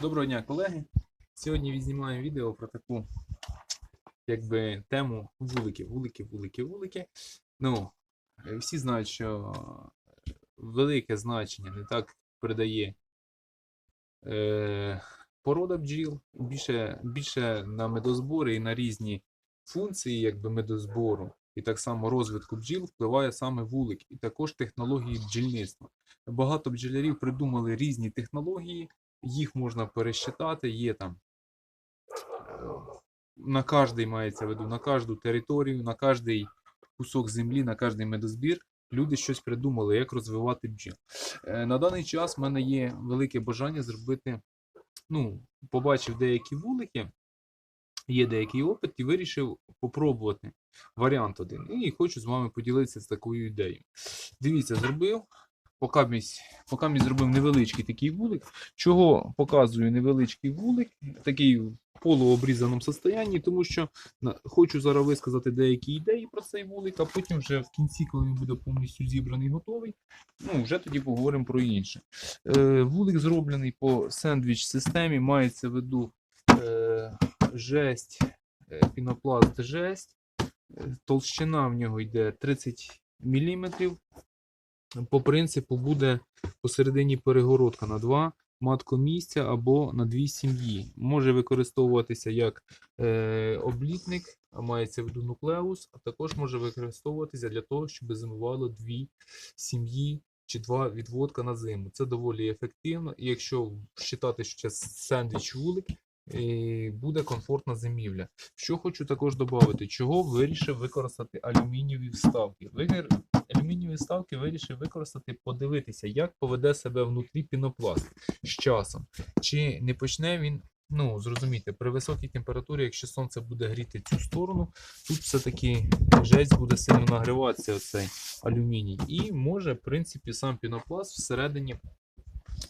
Доброго дня, колеги. Сьогодні відзнімаємо відео про таку якби, тему вулики, вулики, вулики, вулики. Ну, е, всі знають, що велике значення не так передає е, порода бджіл, більше, більше на медозбори і на різні функції якби, медозбору. І так само розвитку бджіл впливає саме вулик, і також технології бджільництва. Багато бджолярів придумали різні технології, їх можна пересчитати, є там е, на кожний мається в виду, на кожну територію, на кожний кусок землі, на кожний медозбір. Люди щось придумали, як розвивати бджіл. Е, На даний час в мене є велике бажання зробити. Ну, побачив деякі вулики, є деякий опит і вирішив попробувати варіант один. І хочу з вами поділитися з такою ідеєю. Дивіться, зробив. Поки зробив невеличкий такий вулик. Чого показую невеличкий вулик, такий в полуобрізаному состоянні, тому що хочу зараз висказати деякі ідеї про цей вулик, а потім вже в кінці, коли він буде повністю зібраний готовий, ну вже тоді поговоримо про інше. Е, вулик зроблений по сендвіч системі, мається в виду е, жесть, е, пінопласт жесть. Е, Толщина в нього йде 30 мм. По принципу буде посередині перегородка на два маткомісця або на дві сім'ї. Може використовуватися як е, облітник, а мається в виду нуклеус, а також може використовуватися для того, щоб зимувало дві сім'ї чи два відводка на зиму. Це доволі ефективно. І якщо вважати, що це сендвіч вулик, е, буде комфортна зимівля. Що хочу також додати, чого вирішив використати алюмінієві вставки. Алюмінієві вставки вирішив використати, подивитися, як поведе себе внутрі пінопласт з часом. Чи не почне він, ну зрозумійте, при високій температурі, якщо сонце буде гріти цю сторону, тут все-таки жесть буде сильно нагріватися оцей алюміній. І може, в принципі, сам пінопласт всередині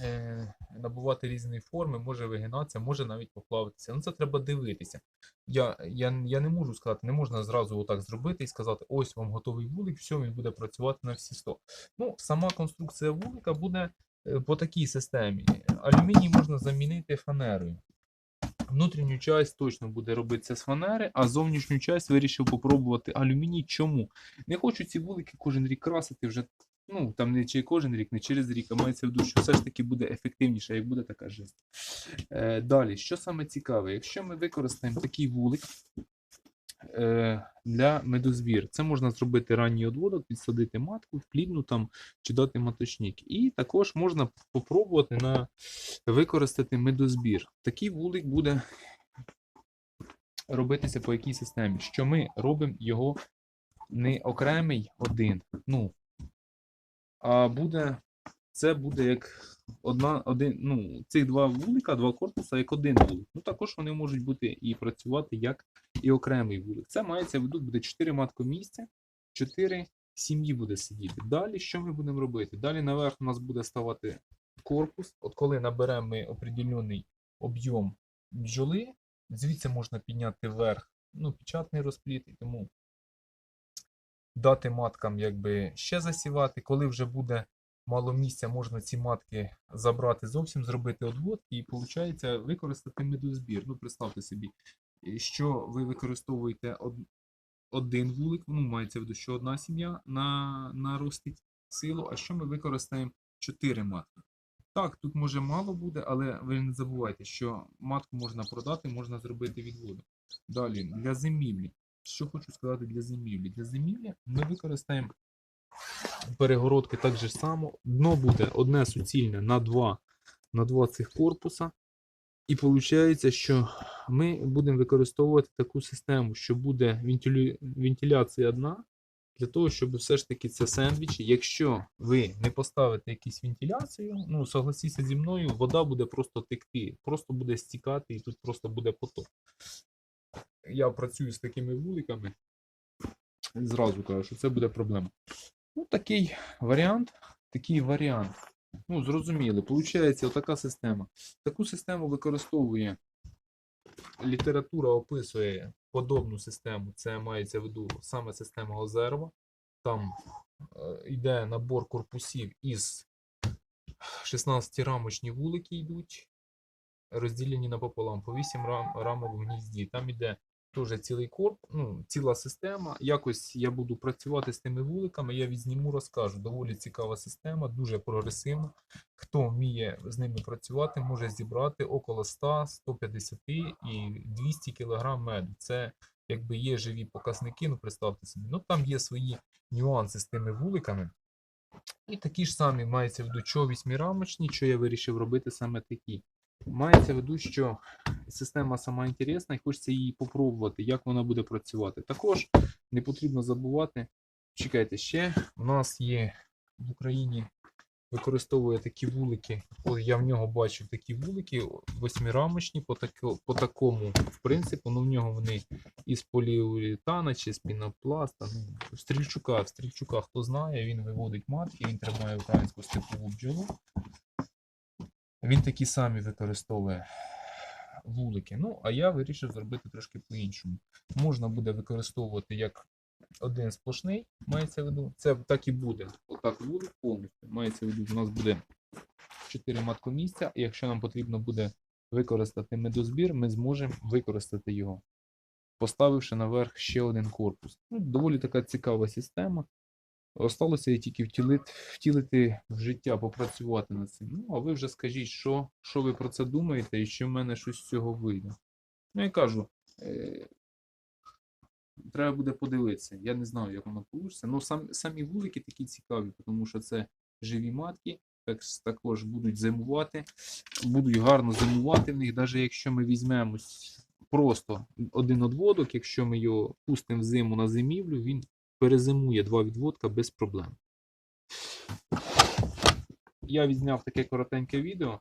е, набувати різні форми, може вигинатися, може навіть поплавитися. Ну це треба дивитися. Я, я, я не можу сказати, не можна зразу отак зробити і сказати, ось вам готовий вулик, все, він буде працювати на всі 100. Ну, сама конструкція вулика буде е, по такій системі. Алюміній можна замінити фанерою. Внутрішню часть точно буде робитися з фанери, а зовнішню часть вирішив попробувати алюміній. Чому? Не хочу ці вулики кожен рік красити вже. Ну, там не чи кожен рік, не через рік, а мається в виду, що все ж таки буде ефективніше, як буде така жесть. Е, далі, що саме цікаве, якщо ми використаємо такий вулик е, для медозбір, це можна зробити ранній одводок, підсадити матку, плідну там чи дати маточник. І також можна попробувати на використати медозбір. Такий вулик буде робитися по якій системі, що ми робимо його не окремий один, ну, а буде, це буде як одна, один, ну, цих два вулика, два корпуса, як один вулик. Ну, також вони можуть бути і працювати як і окремий вулик. Це мається в виду, буде 4 маткомісця, 4 сім'ї буде сидіти. Далі що ми будемо робити? Далі наверх у нас буде ставати корпус. От коли наберемо ми определений об'єм бджоли, звідси можна підняти вверх ну, печатний розпліт, і тому дати маткам якби ще засівати. Коли вже буде мало місця, можна ці матки забрати зовсім, зробити одводки і виходить використати медозбір. Ну, представте собі, е, що ви використовуєте од- один вулик, ну, мається в виду, що одна сім'я на, наростить силу, а що ми використаємо 4 матки. Так, тут може мало буде, але ви не забувайте, що матку можна продати, можна зробити відводок. Далі, для зимівлі. Що хочу сказати для зимівлі? Для зимівлі ми використаємо перегородки так же само. Дно буде одне суцільне на два, на два цих корпуса. І виходить, що ми будемо використовувати таку систему, що буде вентиляція одна, для того, щоб все ж таки це сендвічі. Якщо ви не поставите якусь вентиляцію, ну согласіться зі мною, вода буде просто текти, просто буде стікати і тут просто буде поток. Я працюю з такими вуликами. Зразу кажу, що це буде проблема. Ну, такий варіант. Такий варіант. Ну, зрозуміли. Получається, отака система. Таку систему використовує література, описує подобну систему. Це мається в виду саме система Озерва. Там е, йде набор корпусів із 16 рамочні вулики йдуть. розділені напополам по 8 рам, рамок в гнізді. Там іде теж цілий корп, ну, ціла система. Якось я буду працювати з тими вуликами, я відзніму, розкажу. Доволі цікава система, дуже прогресивна. Хто вміє з ними працювати, може зібрати около 100, 150 і 200 кг меду. Це якби є живі показники, ну представте собі. Ну там є свої нюанси з тими вуликами. І такі ж самі мається в що вісьмирамочні, що я вирішив робити саме такі. Мається в виду, що система сама інтересна і хочеться її попробувати, як вона буде працювати. Також не потрібно забувати, чекайте ще, у нас є в Україні використовує такі вулики. О, я в нього бачив такі вулики восьмирамочні по, тако, по такому в принципу, ну в нього вони із поліуретана чи з пінопласта. Ну, Стрільчука, Стрільчука, хто знає, він виводить матки, він тримає українську степову бджолу. Він такі самі використовує вулики. Ну, а я вирішив зробити трошки по-іншому. Можна буде використовувати як один сплошний, мається в виду. Це так і буде. Отак вулик повністю. Мається в виду, у нас буде 4 маткомісця, і якщо нам потрібно буде використати медозбір, ми зможемо використати його, поставивши наверх ще один корпус. Ну, доволі така цікава система. Осталося її тільки втілити, втілити в життя, попрацювати над цим. Ну, а ви вже скажіть, що, що ви про це думаєте і чи в мене щось з цього вийде. Ну, я кажу, е, треба буде подивитися. Я не знаю, як воно вийде. Ну, сам, самі вулики такі цікаві, тому що це живі матки, так, також будуть зимувати, будуть гарно зимувати в них, навіть якщо ми візьмемо просто один одводок, якщо ми його пустимо в зиму на зимівлю, він перезимує два відводка без проблем. Я відзняв таке коротеньке відео.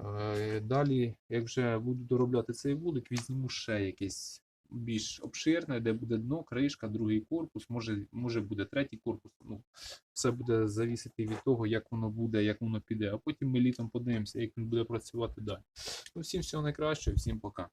Е, Далі, як вже буду доробляти цей вулик, візьму ще якесь більш обширне, де буде дно, кришка, другий корпус, може, може буде третій корпус. Ну, все буде завісити від того, як воно буде, як воно піде. А потім ми літом подивимося, як він буде працювати далі. Ну, всім всього найкращого, всім пока.